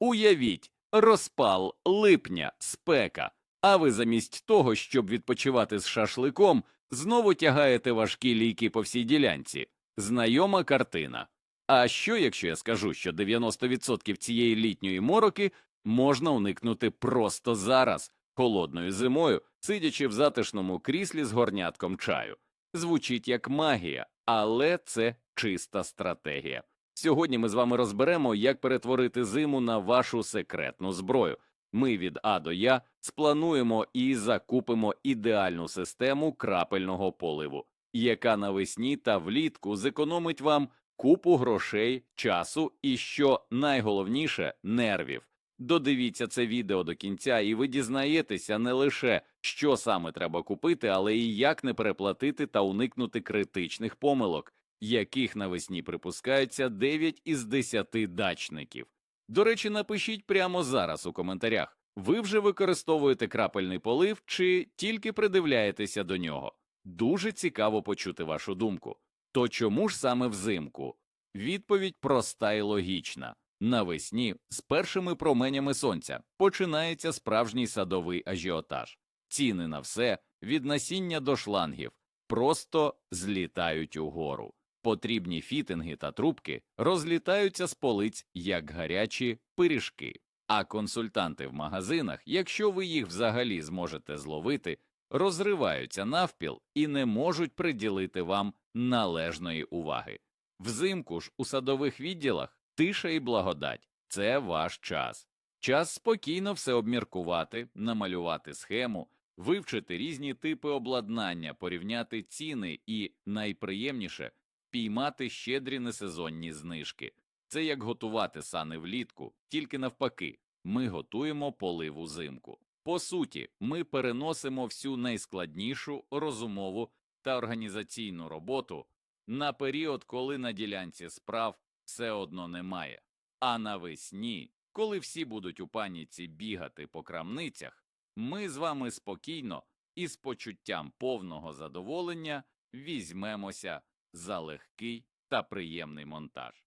Уявіть, розпал липня, спека, а ви замість того, щоб відпочивати з шашликом, знову тягаєте важкі ліки по всій ділянці. Знайома картина. А що, якщо я скажу, що 90% цієї літньої мороки можна уникнути просто зараз, холодною зимою, сидячи в затишному кріслі з горнятком чаю? Звучить як магія, але це чиста стратегія. Сьогодні ми з вами розберемо, як перетворити зиму на вашу секретну зброю. Ми від А до Я сплануємо і закупимо ідеальну систему крапельного поливу, яка навесні та влітку зекономить вам купу грошей, часу і, що найголовніше, нервів. Додивіться це відео до кінця, і ви дізнаєтеся не лише, що саме треба купити, але і як не переплатити та уникнути критичних помилок, яких навесні припускаються 9 із 10 дачників. До речі, напишіть прямо зараз у коментарях, ви вже використовуєте крапельний полив чи тільки придивляєтеся до нього. Дуже цікаво почути вашу думку. То чому ж саме взимку? Відповідь проста і логічна. Навесні з першими променями сонця починається справжній садовий ажіотаж. Ціни на все від насіння до шлангів просто злітають угору. Потрібні фітинги та трубки розлітаються з полиць як гарячі пиріжки. А консультанти в магазинах, якщо ви їх взагалі зможете зловити, розриваються навпіл і не можуть приділити вам належної уваги. Взимку ж у садових відділах тиша і благодать це ваш час. Час спокійно все обміркувати, намалювати схему, вивчити різні типи обладнання, порівняти ціни і, найприємніше, піймати щедрі несезонні знижки. Це як готувати сани влітку, тільки навпаки, ми готуємо полив узимку. По суті, ми переносимо всю найскладнішу розумову та організаційну роботу на період, коли на ділянці справ все одно немає. А навесні, коли всі будуть у паніці бігати по крамницях, ми з вами спокійно і з почуттям повного задоволення візьмемося за легкий та приємний монтаж.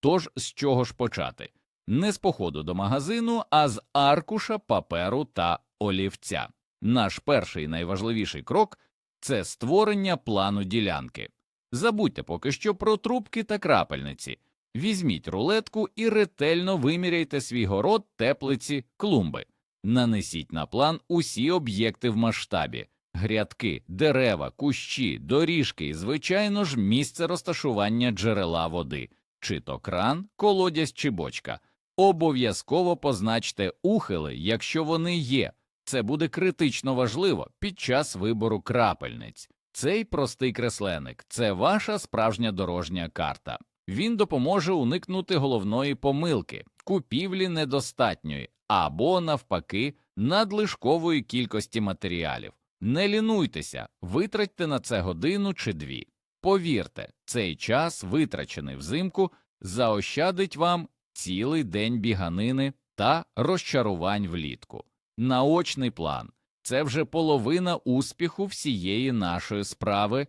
Тож з чого ж почати? Не з походу до магазину, а з аркуша, паперу та олівця. Наш перший найважливіший крок це створення плану ділянки. Забудьте поки що про трубки та крапельниці. Візьміть рулетку і ретельно виміряйте свій город, теплиці, клумби. Нанесіть на план усі об'єкти в масштабі грядки, дерева, кущі, доріжки і, звичайно ж, місце розташування джерела води, чи то кран, колодязь чи бочка. Обов'язково позначте ухили, якщо вони є. Це буде критично важливо під час вибору крапельниць. Цей простий кресленик це ваша справжня дорожня карта. Він допоможе уникнути головної помилки, купівлі недостатньої або, навпаки, надлишкової кількості матеріалів. Не лінуйтеся, витратьте на це годину чи дві. Повірте, цей час, витрачений взимку, заощадить вам цілий день біганини та розчарувань влітку. Наочний план це вже половина успіху всієї нашої справи.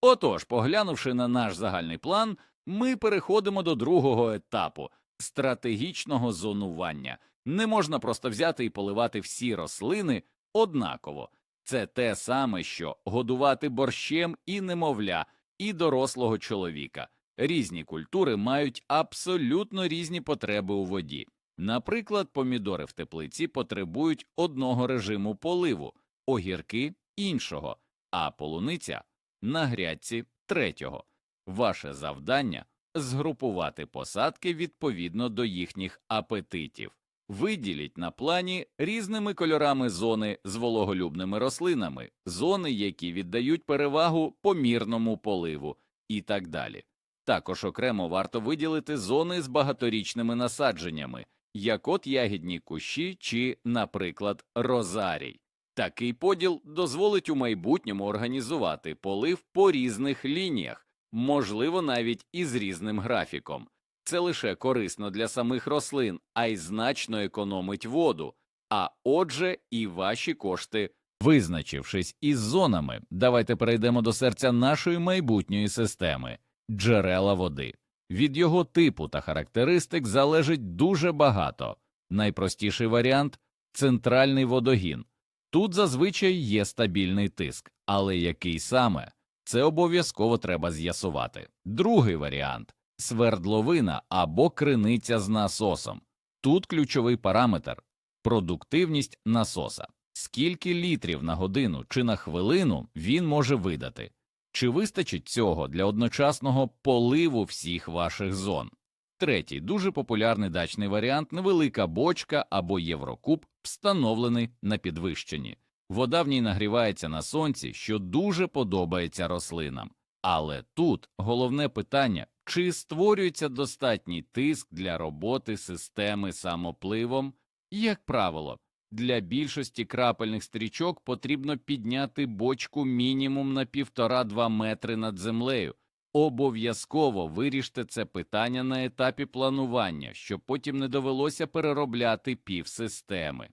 Отож, поглянувши на наш загальний план, ми переходимо до другого етапу стратегічного зонування. Не можна просто взяти і поливати всі рослини однаково. Це те саме, що годувати борщем і немовля, і дорослого чоловіка. Різні культури мають абсолютно різні потреби у воді. Наприклад, помідори в теплиці потребують одного режиму поливу, огірки іншого, а полуниця на грядці третього. Ваше завдання згрупувати посадки відповідно до їхніх апетитів. Виділіть на плані різними кольорами зони з вологолюбними рослинами, зони, які віддають перевагу помірному поливу, і так далі. Також окремо варто виділити зони з багаторічними насадженнями, як от ягідні кущі чи, наприклад, розарій. Такий поділ дозволить у майбутньому організувати полив по різних лініях, можливо, навіть із різним графіком. Це лише корисно для самих рослин, а й значно економить воду, а отже, і ваші кошти. Визначившись із зонами, давайте перейдемо до серця нашої майбутньої системи джерела води. Від його типу та характеристик залежить дуже багато. Найпростіший варіант центральний водогін. Тут зазвичай є стабільний тиск, але який саме це обов'язково треба з'ясувати. Другий варіант свердловина або криниця з насосом. Тут ключовий параметр продуктивність насоса. Скільки літрів на годину чи на хвилину він може видати? Чи вистачить цього для одночасного поливу всіх ваших зон? Третій дуже популярний дачний варіант невелика бочка або єврокуб, встановлений на підвищенні. Вода в ній нагрівається на сонці, що дуже подобається рослинам. Але тут головне питання чи створюється достатній тиск для роботи системи самопливом? Як правило, для більшості крапельних стрічок потрібно підняти бочку мінімум на 1,5-2 метри над землею. Обов'язково виріште це питання на етапі планування, щоб потім не довелося переробляти півсистеми.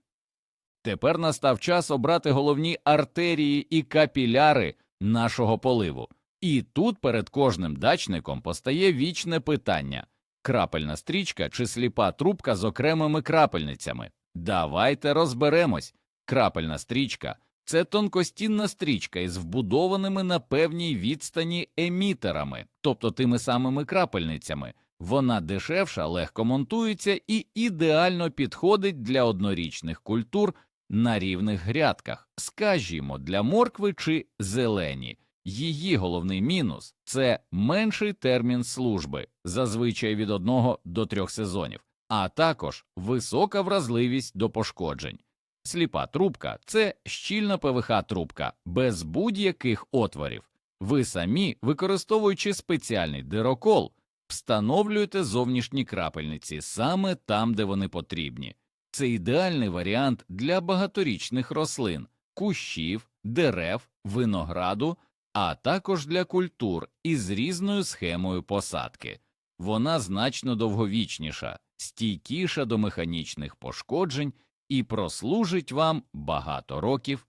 Тепер настав час обрати головні артерії і капіляри нашого поливу. І тут перед кожним дачником постає вічне питання крапельна стрічка чи сліпа трубка з окремими крапельницями. Давайте розберемось. Крапельна стрічка це тонкостінна стрічка із вбудованими на певній відстані емітерами, тобто тими самими крапельницями. Вона дешевша, легко монтується і ідеально підходить для однорічних культур на рівних грядках, скажімо, для моркви чи зелені. Її головний мінус це менший термін служби, зазвичай від одного до трьох сезонів, а також висока вразливість до пошкоджень. Сліпа трубка це щільна ПВХ трубка без будь-яких отворів. Ви самі, використовуючи спеціальний дирокол, встановлюєте зовнішні крапельниці саме там, де вони потрібні. Це ідеальний варіант для багаторічних рослин, кущів, дерев, винограду, а також для культур із різною схемою посадки. Вона значно довговічніша, стійкіша до механічних пошкоджень і прослужить вам багато років.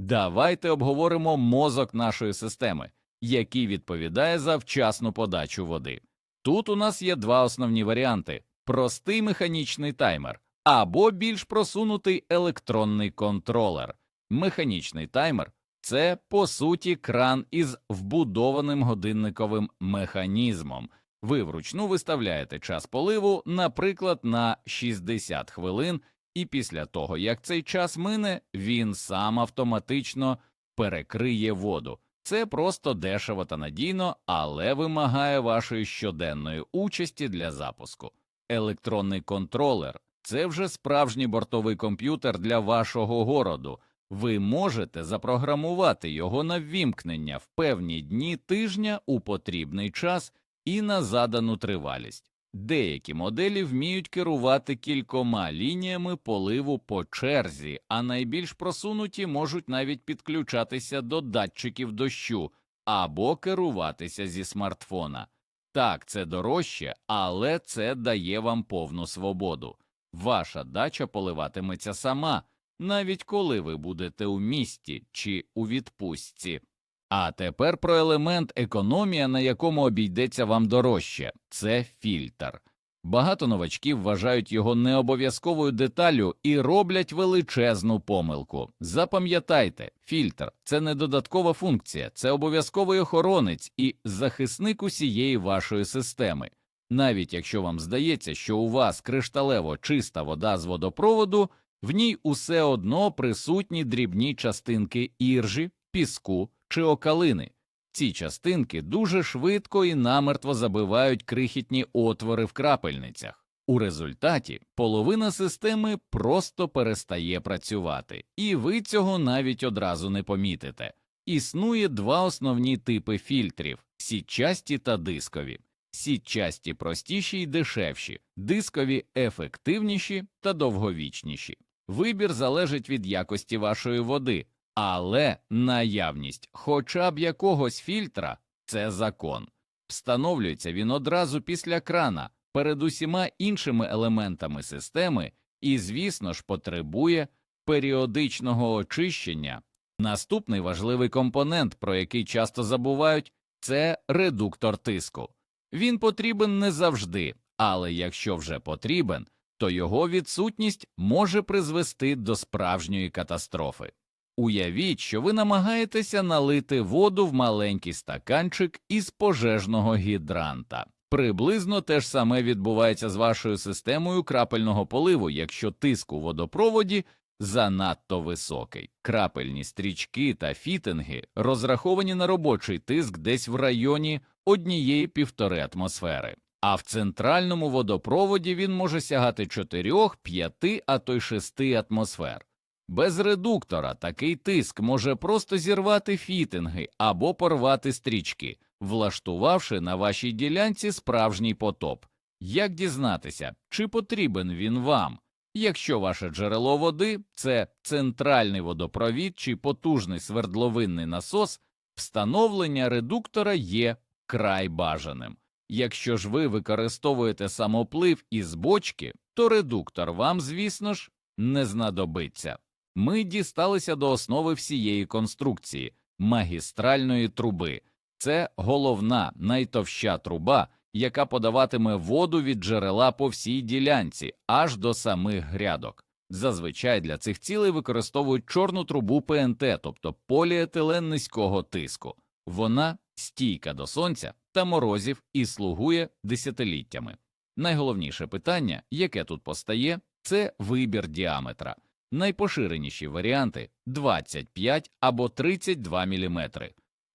Давайте обговоримо мозок нашої системи, який відповідає за вчасну подачу води. Тут у нас є два основні варіанти: простий механічний таймер або більш просунутий електронний контролер. Механічний таймер це по суті кран із вбудованим годинниковим механізмом. Ви вручну виставляєте час поливу, наприклад, на 60 хвилин, і після того, як цей час мине, він сам автоматично перекриє воду. Це просто дешево та надійно, але вимагає вашої щоденної участі для запуску. Електронний контролер це вже справжній бортовий комп'ютер для вашого городу. Ви можете запрограмувати його на ввімкнення в певні дні тижня у потрібний час і на задану тривалість. Деякі моделі вміють керувати кількома лініями поливу по черзі, а найбільш просунуті можуть навіть підключатися до датчиків дощу або керуватися зі смартфона. Так, це дорожче, але це дає вам повну свободу. Ваша дача поливатиметься сама, навіть коли ви будете у місті чи у відпустці. А тепер про елемент економія, на якому обійдеться вам дорожче це фільтр. Багато новачків вважають його необов'язковою деталлю і роблять величезну помилку. Запам'ятайте, фільтр це не додаткова функція, це обов'язковий охоронець і захисник усієї вашої системи. Навіть якщо вам здається, що у вас кришталево чиста вода з водопроводу, в ній усе одно присутні дрібні частинки іржі, піску чи окалини. Ці частинки дуже швидко і намертво забивають крихітні отвори в крапельницях. У результаті половина системи просто перестає працювати, і ви цього навіть одразу не помітите. Існує два основні типи фільтрів сітчасті та дискові. Сітчасті простіші й дешевші, дискові ефективніші та довговічніші. Вибір залежить від якості вашої води, але наявність хоча б якогось фільтра це закон. Встановлюється він одразу після крана перед усіма іншими елементами системи і, звісно ж, потребує періодичного очищення. Наступний важливий компонент, про який часто забувають, це редуктор тиску. Він потрібен не завжди, але якщо вже потрібен, то його відсутність може призвести до справжньої катастрофи. Уявіть, що ви намагаєтеся налити воду в маленький стаканчик із пожежного гідранта. Приблизно те ж саме відбувається з вашою системою крапельного поливу, якщо тиск у водопроводі занадто високий. Крапельні стрічки та фітинги розраховані на робочий тиск десь в районі однієї півтори атмосфери. А в центральному водопроводі він може сягати 4, 5, а то й 6 атмосфер. Без редуктора такий тиск може просто зірвати фітинги або порвати стрічки, влаштувавши на вашій ділянці справжній потоп. Як дізнатися, чи потрібен він вам? Якщо ваше джерело води це центральний водопровід чи потужний свердловинний насос, встановлення редуктора є край бажаним. Якщо ж ви використовуєте самоплив із бочки, то редуктор вам, звісно ж, не знадобиться. Ми дісталися до основи всієї конструкції магістральної труби. Це головна найтовща труба, яка подаватиме воду від джерела по всій ділянці аж до самих грядок. Зазвичай для цих цілей використовують чорну трубу ПНТ, тобто поліетилен низького тиску. Вона стійка до сонця та морозів і слугує десятиліттями. Найголовніше питання, яке тут постає, це вибір діаметра. Найпоширеніші варіанти 25 або 32 мм.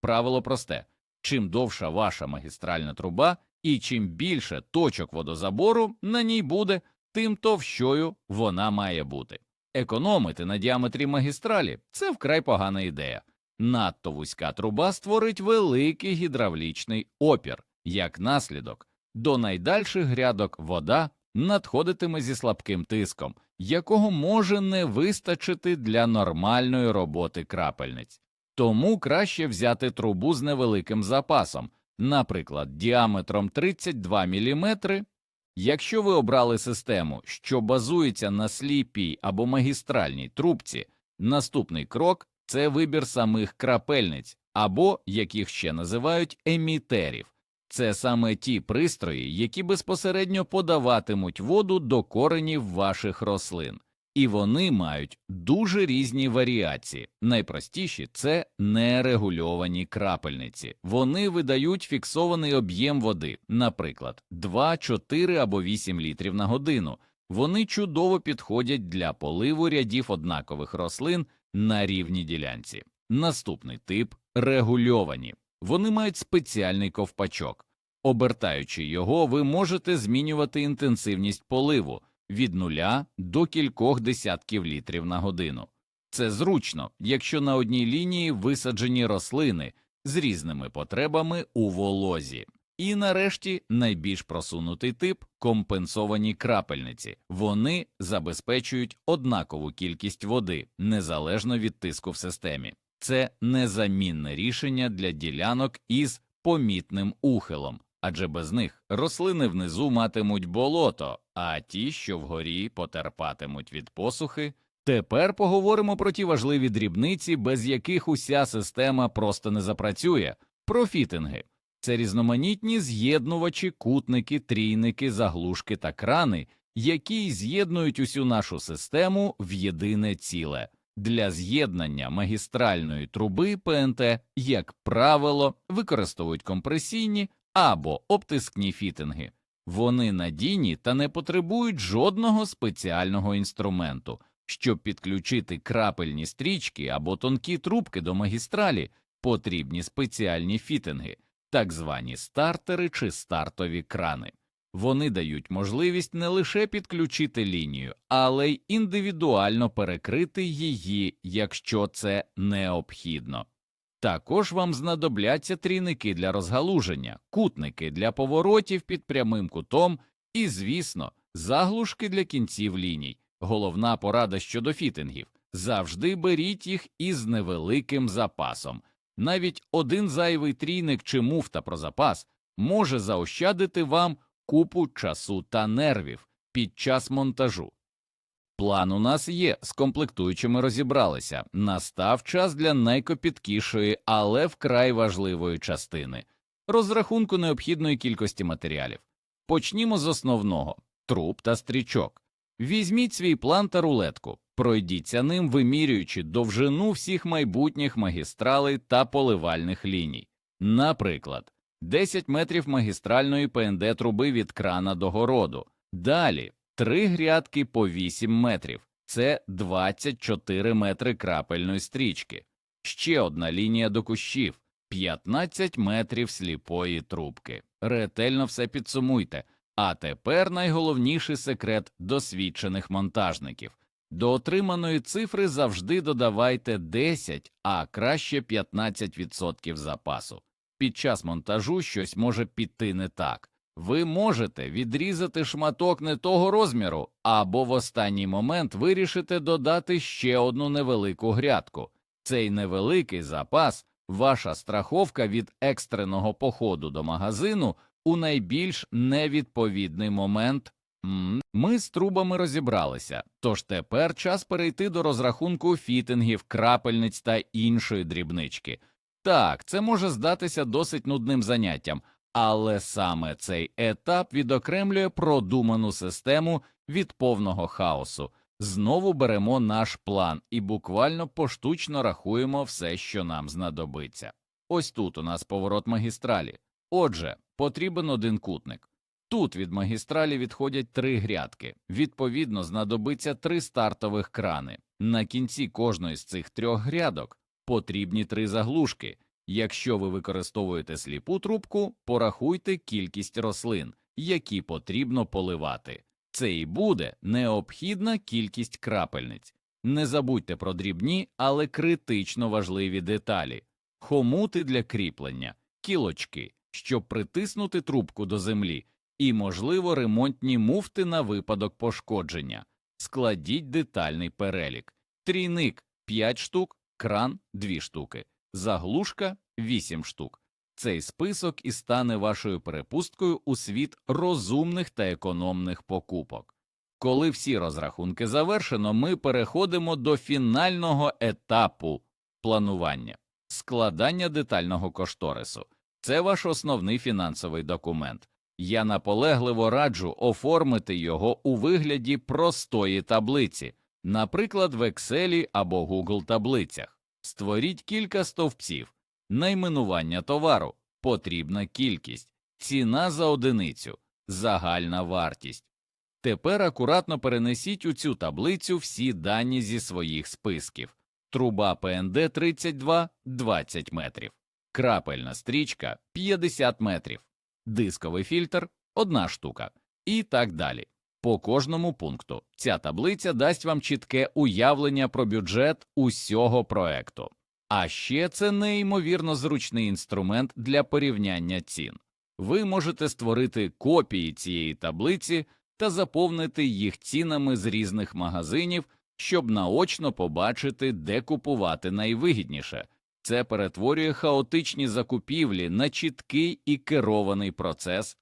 Правило просте чим довша ваша магістральна труба і чим більше точок водозабору на ній буде, тим товщою вона має бути. Економити на діаметрі магістралі це вкрай погана ідея. Надто вузька труба створить великий гідравлічний опір. Як наслідок, до найдальших грядок вода надходитиме зі слабким тиском, якого може не вистачити для нормальної роботи крапельниць. Тому краще взяти трубу з невеликим запасом, наприклад, діаметром 32 мм. Якщо ви обрали систему, що базується на сліпій або магістральній трубці, наступний крок це вибір самих крапельниць або, як їх ще називають, емітерів. Це саме ті пристрої, які безпосередньо подаватимуть воду до коренів ваших рослин, і вони мають дуже різні варіації. Найпростіші це нерегульовані крапельниці. Вони видають фіксований об'єм води, наприклад, 2, 4 або 8 літрів на годину. Вони чудово підходять для поливу рядів однакових рослин на рівній ділянці. Наступний тип регульовані. Вони мають спеціальний ковпачок. Обертаючи його, ви можете змінювати інтенсивність поливу від нуля до кількох десятків літрів на годину. Це зручно, якщо на одній лінії висаджені рослини з різними потребами у волозі. І нарешті найбільш просунутий тип компенсовані крапельниці. Вони забезпечують однакову кількість води незалежно від тиску в системі. Це незамінне рішення для ділянок із помітним ухилом, адже без них рослини внизу матимуть болото, а ті, що вгорі потерпатимуть від посухи. Тепер поговоримо про ті важливі дрібниці, без яких уся система просто не запрацює. Про фітинги. Це різноманітні з'єднувачі, кутники, трійники, заглушки та крани, які з'єднують усю нашу систему в єдине ціле. Для з'єднання магістральної труби ПНТ, як правило, використовують компресійні або обтискні фітинги. Вони надійні та не потребують жодного спеціального інструменту. Щоб підключити крапельні стрічки або тонкі трубки до магістралі, потрібні спеціальні фітинги, так звані стартери чи стартові крани. Вони дають можливість не лише підключити лінію, але й індивідуально перекрити її, якщо це необхідно. Також вам знадобляться трійники для розгалуження, кутники для поворотів під прямим кутом і, звісно, заглушки для кінців ліній. Головна порада щодо фітингів завжди беріть їх із невеликим запасом. Навіть один зайвий трійник чи муфта про запас може заощадити вам купу часу та нервів під час монтажу. План у нас є, з комплектуючими розібралися. Настав час для найкопіткішої, але вкрай важливої частини розрахунку необхідної кількості матеріалів. Почнімо з основного труб та стрічок. Візьміть свій план та рулетку, пройдіться ним, вимірюючи довжину всіх майбутніх магістралей та поливальних ліній. Наприклад, 10 метрів магістральної ПНД труби від крана до городу. Далі три грядки по 8 метрів. Це 24 метри крапельної стрічки. Ще одна лінія до кущів 15 метрів сліпої трубки. Ретельно все підсумуйте. А тепер найголовніший секрет досвідчених монтажників. До отриманої цифри завжди додавайте 10, а краще 15% запасу. Під час монтажу щось може піти не так. Ви можете відрізати шматок не того розміру, або в останній момент вирішите додати ще одну невелику грядку. Цей невеликий запас ваша страховка від екстреного походу до магазину у найбільш невідповідний момент. Ми з трубами розібралися, тож тепер час перейти до розрахунку фітингів, крапельниць та іншої дрібнички. Так, це може здатися досить нудним заняттям, але саме цей етап відокремлює продуману систему від повного хаосу. Знову беремо наш план і буквально поштучно рахуємо все, що нам знадобиться. Ось тут у нас поворот магістралі. Отже, потрібен один кутник. Тут від магістралі відходять три грядки, відповідно, знадобиться три стартових крани. На кінці кожної з цих трьох грядок потрібні три заглушки. Якщо ви використовуєте сліпу трубку, порахуйте кількість рослин, які потрібно поливати. Це і буде необхідна кількість крапельниць. Не забудьте про дрібні, але критично важливі деталі хомути для кріплення, кілочки, щоб притиснути трубку до землі, і, можливо, ремонтні муфти на випадок пошкодження. Складіть детальний перелік. Трійник 5 штук, кран 2 штуки, заглушка 8 штук. Цей список і стане вашою перепусткою у світ розумних та економних покупок. Коли всі розрахунки завершено, ми переходимо до фінального етапу планування складання детального кошторису. Це ваш основний фінансовий документ. Я наполегливо раджу оформити його у вигляді простої таблиці, наприклад, в Excel або Google таблицях. Створіть кілька стовпців, найменування товару, потрібна кількість, ціна за одиницю, загальна вартість. Тепер акуратно перенесіть у цю таблицю всі дані зі своїх списків. Труба ПНД 32 – 20 метрів, крапельна стрічка 50 метрів, дисковий фільтр – одна штука, і так далі. По кожному пункту ця таблиця дасть вам чітке уявлення про бюджет усього проекту. А ще це неймовірно зручний інструмент для порівняння цін. Ви можете створити копії цієї таблиці та заповнити їх цінами з різних магазинів, щоб наочно побачити, де купувати найвигідніше. Це перетворює хаотичні закупівлі на чіткий і керований процес.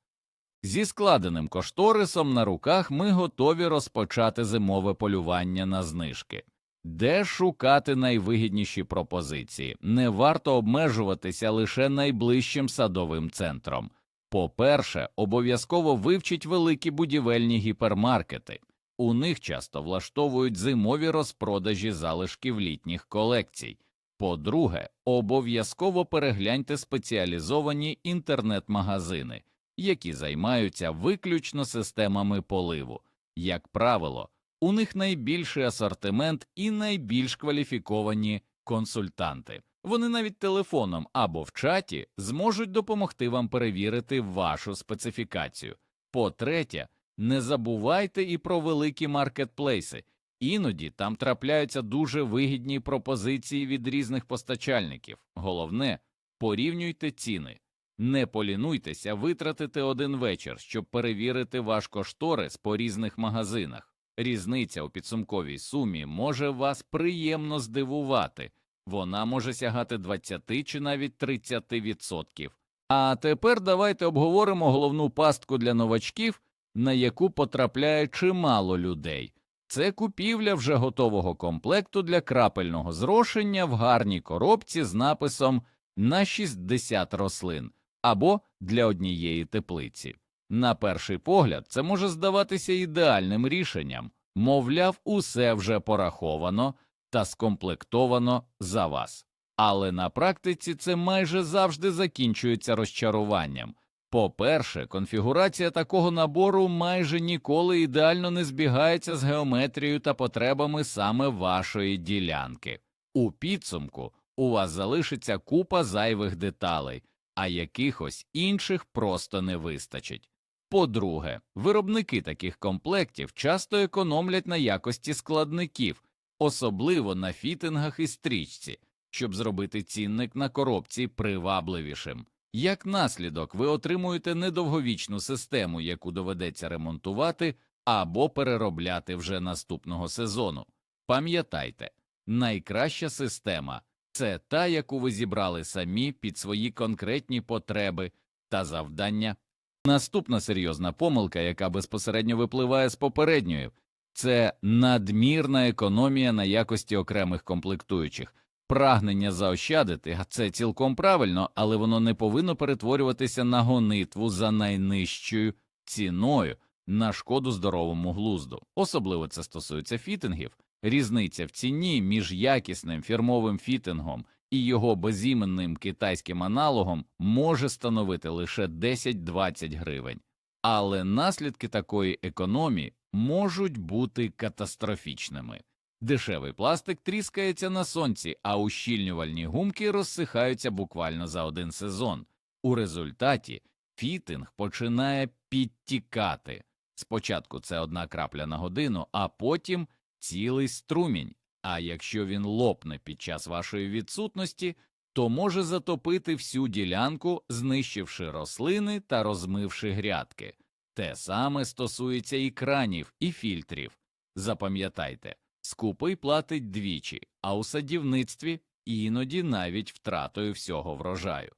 Зі складеним кошторисом на руках ми готові розпочати зимове полювання на знижки. Де шукати найвигідніші пропозиції? Не варто обмежуватися лише найближчим садовим центром. По-перше, обов'язково вивчіть великі будівельні гіпермаркети. У них часто влаштовують зимові розпродажі залишків літніх колекцій. По-друге, обов'язково перегляньте спеціалізовані інтернет-магазини, які займаються виключно системами поливу. Як правило, у них найбільший асортимент і найбільш кваліфіковані консультанти. Вони навіть телефоном або в чаті зможуть допомогти вам перевірити вашу специфікацію. По-третє, не забувайте і про великі маркетплейси. Іноді там трапляються дуже вигідні пропозиції від різних постачальників. Головне, порівнюйте ціни. Не полінуйтеся витратити один вечір, щоб перевірити ваш кошторис по різних магазинах. Різниця у підсумковій сумі може вас приємно здивувати, вона може сягати 20 чи навіть 30%. А тепер давайте обговоримо головну пастку для новачків, на яку потрапляє чимало людей. Це купівля вже готового комплекту для крапельного зрошення в гарній коробці з написом на 60 рослин. або для однієї теплиці. На перший погляд, це може здаватися ідеальним рішенням, мовляв, усе вже пораховано та скомплектовано за вас. Але на практиці це майже завжди закінчується розчаруванням. По-перше, конфігурація такого набору майже ніколи ідеально не збігається з геометрією та потребами саме вашої ділянки. У підсумку у вас залишиться купа зайвих деталей, а якихось інших просто не вистачить. По-друге, виробники таких комплектів часто економлять на якості складників, особливо на фітингах і стрічці, щоб зробити цінник на коробці привабливішим. Як наслідок, ви отримуєте недовговічну систему, яку доведеться ремонтувати або переробляти вже наступного сезону. Пам'ятайте, найкраща система це та, яку ви зібрали самі під свої конкретні потреби та завдання. Наступна серйозна помилка, яка безпосередньо випливає з попередньої, це надмірна економія на якості окремих комплектуючих. Прагнення заощадити це цілком правильно, але воно не повинно перетворюватися на гонитву за найнижчою ціною на шкоду здоровому глузду. Особливо це стосується фітингів. Різниця в ціні між якісним фірмовим фітингом і його безіменним китайським аналогом може становити лише 10-20 гривень. Але наслідки такої економії можуть бути катастрофічними. Дешевий пластик тріскається на сонці, а ущільнювальні гумки розсихаються буквально за один сезон. У результаті фітинг починає підтікати. Спочатку це одна крапля на годину, а потім цілий струмінь. А якщо він лопне під час вашої відсутності, то може затопити всю ділянку, знищивши рослини та розмивши грядки. Те саме стосується і кранів, і фільтрів. Запам'ятайте, скупий платить двічі, а у садівництві іноді навіть втратою всього врожаю.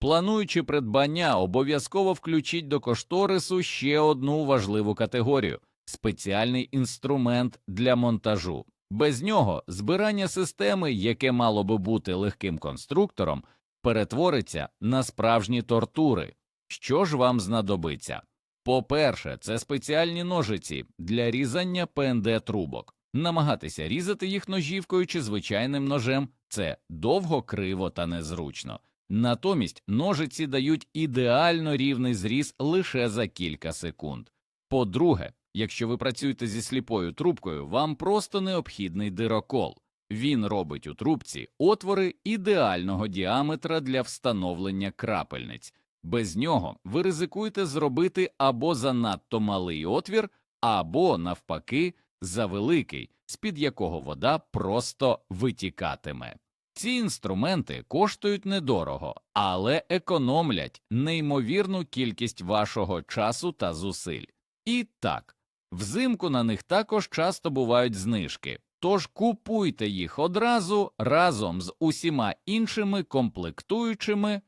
Плануючи придбання, обов'язково включіть до кошторису ще одну важливу категорію спеціальний інструмент для монтажу. Без нього збирання системи, яке мало би бути легким конструктором, перетвориться на справжні тортури. Що ж вам знадобиться? По-перше, це спеціальні ножиці для різання ПНД трубок. Намагатися різати їх ножівкою чи звичайним ножем це довго, криво та незручно. Натомість ножиці дають ідеально рівний зріз лише за кілька секунд. По-друге, якщо ви працюєте зі сліпою трубкою, вам просто необхідний дирокол. Він робить у трубці отвори ідеального діаметра для встановлення крапельниць. Без нього ви ризикуєте зробити або занадто малий отвір, або, навпаки, завеликий, з-під якого вода просто витікатиме. Ці інструменти коштують недорого, але економлять неймовірну кількість вашого часу та зусиль. І так, взимку на них також часто бувають знижки, тож купуйте їх одразу разом з усіма іншими комплектуючими.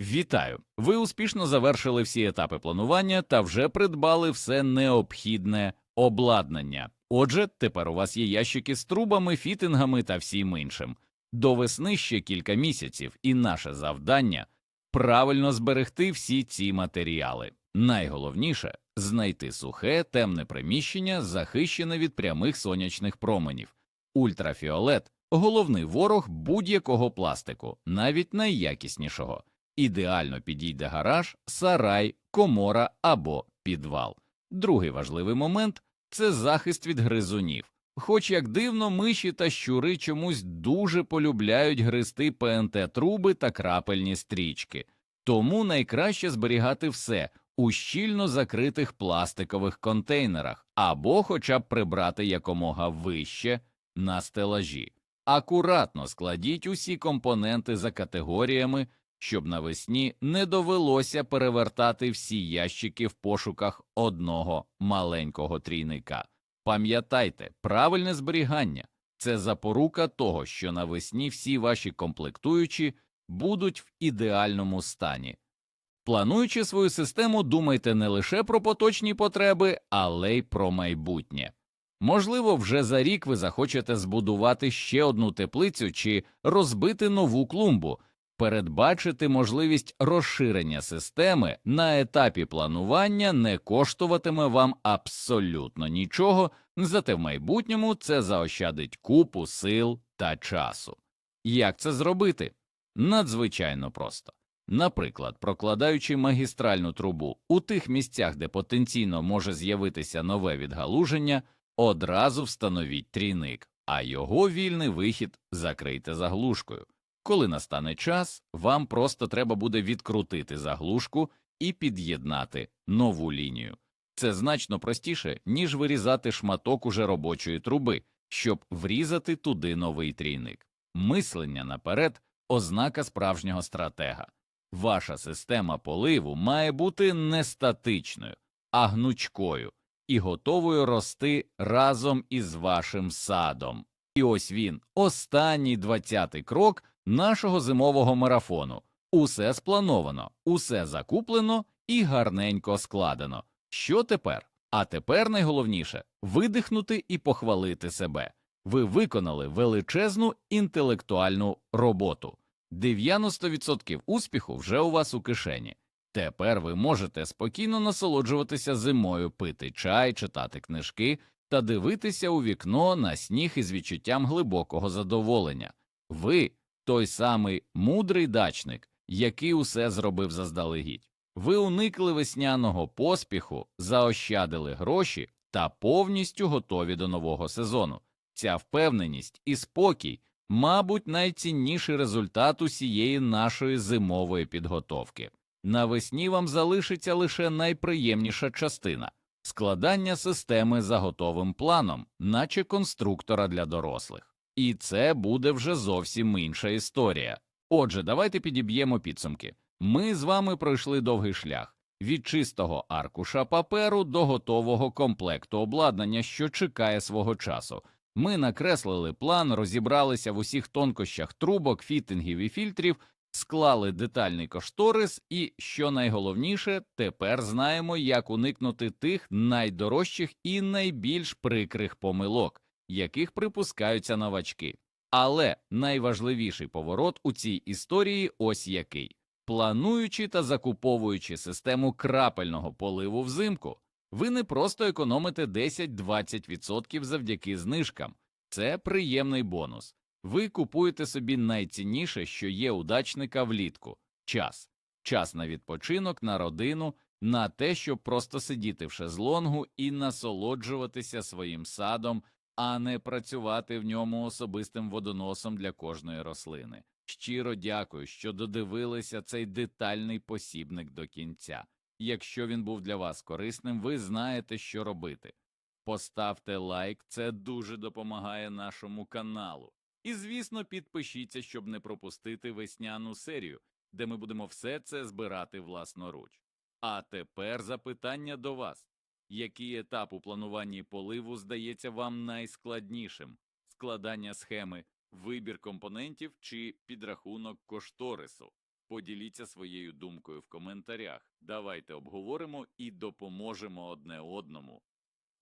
Вітаю! Ви успішно завершили всі етапи планування та вже придбали все необхідне обладнання. Отже, тепер у вас є ящики з трубами, фітингами та всім іншим. До весни ще кілька місяців, і наше завдання правильно зберегти всі ці матеріали. Найголовніше знайти сухе, темне приміщення, захищене від прямих сонячних променів. Ультрафіолет головний ворог будь-якого пластику, навіть найякіснішого. Ідеально підійде гараж, сарай, комора або підвал. Другий важливий момент це захист від гризунів. Хоч як дивно, миші та щури чомусь дуже полюбляють гризти ПНТ труби та крапельні стрічки, тому найкраще зберігати все у щільно закритих пластикових контейнерах або хоча б прибрати якомога вище на стелажі. Акуратно складіть усі компоненти за категоріями, щоб навесні не довелося перевертати всі ящики в пошуках одного маленького трійника. Пам'ятайте, правильне зберігання це запорука того, що навесні всі ваші комплектуючі будуть в ідеальному стані. Плануючи свою систему, думайте не лише про поточні потреби, але й про майбутнє. Можливо, вже за рік ви захочете збудувати ще одну теплицю чи розбити нову клумбу. Передбачити можливість розширення системи на етапі планування не коштуватиме вам абсолютно нічого, зате в майбутньому це заощадить купу сил та часу. Як це зробити? Надзвичайно просто. Наприклад, прокладаючи магістральну трубу у тих місцях, де потенційно може з'явитися нове відгалуження, одразу встановіть трійник, а його вільний вихід закрийте заглушкою. Коли настане час, вам просто треба буде відкрутити заглушку і під'єднати нову лінію. Це значно простіше, ніж вирізати шматок уже робочої труби, щоб врізати туди новий трійник. Мислення наперед ознака справжнього стратега. Ваша система поливу має бути не статичною, а гнучкою і готовою рости разом із вашим садом. І ось він, останній двадцятий крок нашого зимового марафону. Усе сплановано, усе закуплено і гарненько складено. Що тепер? А тепер найголовніше видихнути і похвалити себе. Ви виконали величезну інтелектуальну роботу. 90% успіху вже у вас у кишені. Тепер ви можете спокійно насолоджуватися зимою, пити чай, читати книжки та дивитися у вікно на сніг із відчуттям глибокого задоволення. Ви той самий мудрий дачник, який усе зробив заздалегідь. Ви уникли весняного поспіху, заощадили гроші та повністю готові до нового сезону. Ця впевненість і спокій, мабуть, найцінніший результат усієї нашої зимової підготовки. Навесні вам залишиться лише найприємніша частина складання системи за готовим планом, наче конструктора для дорослих. І це буде вже зовсім інша історія. Отже, давайте підіб'ємо підсумки. Ми з вами пройшли довгий шлях від чистого аркуша паперу до готового комплекту обладнання, що чекає свого часу. Ми накреслили план, розібралися в усіх тонкощах трубок, фітингів і фільтрів, склали детальний кошторис, і, що найголовніше, тепер знаємо, як уникнути тих найдорожчих і найбільш прикрих помилок, яких припускаються новачки. Але найважливіший поворот у цій історії ось який. Плануючи та закуповуючи систему крапельного поливу взимку, ви не просто економите 10-20% завдяки знижкам, це приємний бонус. Ви купуєте собі найцінніше, що є у дачника влітку час, час на відпочинок, на родину, на те, щоб просто сидіти в шезлонгу і насолоджуватися своїм садом, а не працювати в ньому особистим водоносом для кожної рослини. Щиро дякую, що додивилися цей детальний посібник до кінця. Якщо він був для вас корисним, ви знаєте, що робити. Поставте лайк, це дуже допомагає нашому каналу. І, звісно, підпишіться, щоб не пропустити весняну серію, де ми будемо все це збирати власноруч. А тепер запитання до вас. Який етап у плануванні поливу здається вам найскладнішим? Складання схеми, вибір компонентів чи підрахунок кошторису? Поділіться своєю думкою в коментарях. Давайте обговоримо і допоможемо одне одному.